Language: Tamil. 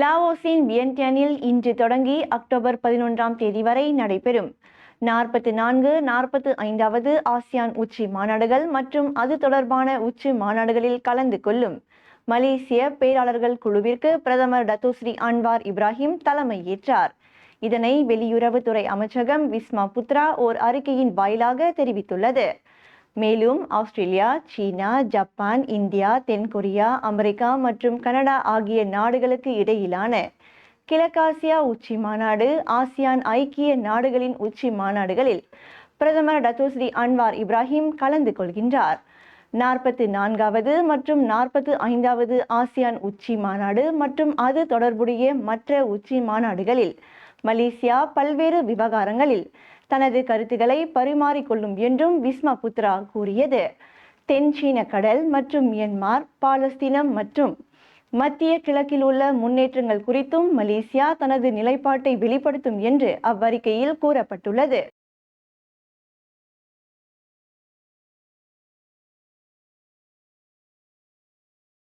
லாவோஸின் வியன்டியனில் இன்று தொடங்கி அக்டோபர் பதினொன்றாம் தேதி வரை நடைபெறும். நாற்பத்தி நான்கு நாற்பத்து ஐந்தாவது ஆசியான் உச்சி மாநாடுகள் மற்றும் அது தொடர்பான உச்சி மாநாடுகளில் கலந்து கொள்ளும். மலேசிய பேராளர்கள் குழுவிற்கு பிரதமர் டத்துஸ்ரீ அன்வார் இப்ராஹிம் தலைமை ஏற்றார். இதனை வெளியுறவுத்துறை அமைச்சகம் விஸ்மா புத்ரா ஓர் அறிக்கையின் வாயிலாக தெரிவித்துள்ளது. மேலும் ஆஸ்திரேலியா சீனா ஜப்பான் இந்தியா தென்கொரியா அமெரிக்கா மற்றும் கனடா ஆகிய நாடுகளுக்கு இடையிலான கிழக்காசியா உச்சி மாநாடு ஆசியான் ஐக்கிய நாடுகளின் உச்சி மாநாடுகளில் பிரதமர் டத்தோஸ்ரீ அன்வார் இப்ராஹிம் கலந்து கொள்கின்றார். நாற்பத்தி நான்காவது மற்றும் நாற்பத்து ஐந்தாவது ஆசியான் உச்சி மாநாடு மற்றும் அது தொடர்புடைய மற்ற உச்சி மாநாடுகளில் மலேசியா பல்வேறு விவகாரங்களில் தனது கருத்துக்களை பரிமாறிக்கொள்ளும் என்றும் விஸ்மா புத்ரா கூறியது. தென் சீன கடல் மற்றும் மியன்மார் பாலஸ்தீனம் மற்றும் மத்திய கிழக்கில் உள்ள முன்னேற்றங்கள் குறித்தும் மலேசியா தனது நிலைப்பாட்டை வெளிப்படுத்தும் என்று அவ்வறிக்கையில் கூறப்பட்டுள்ளது.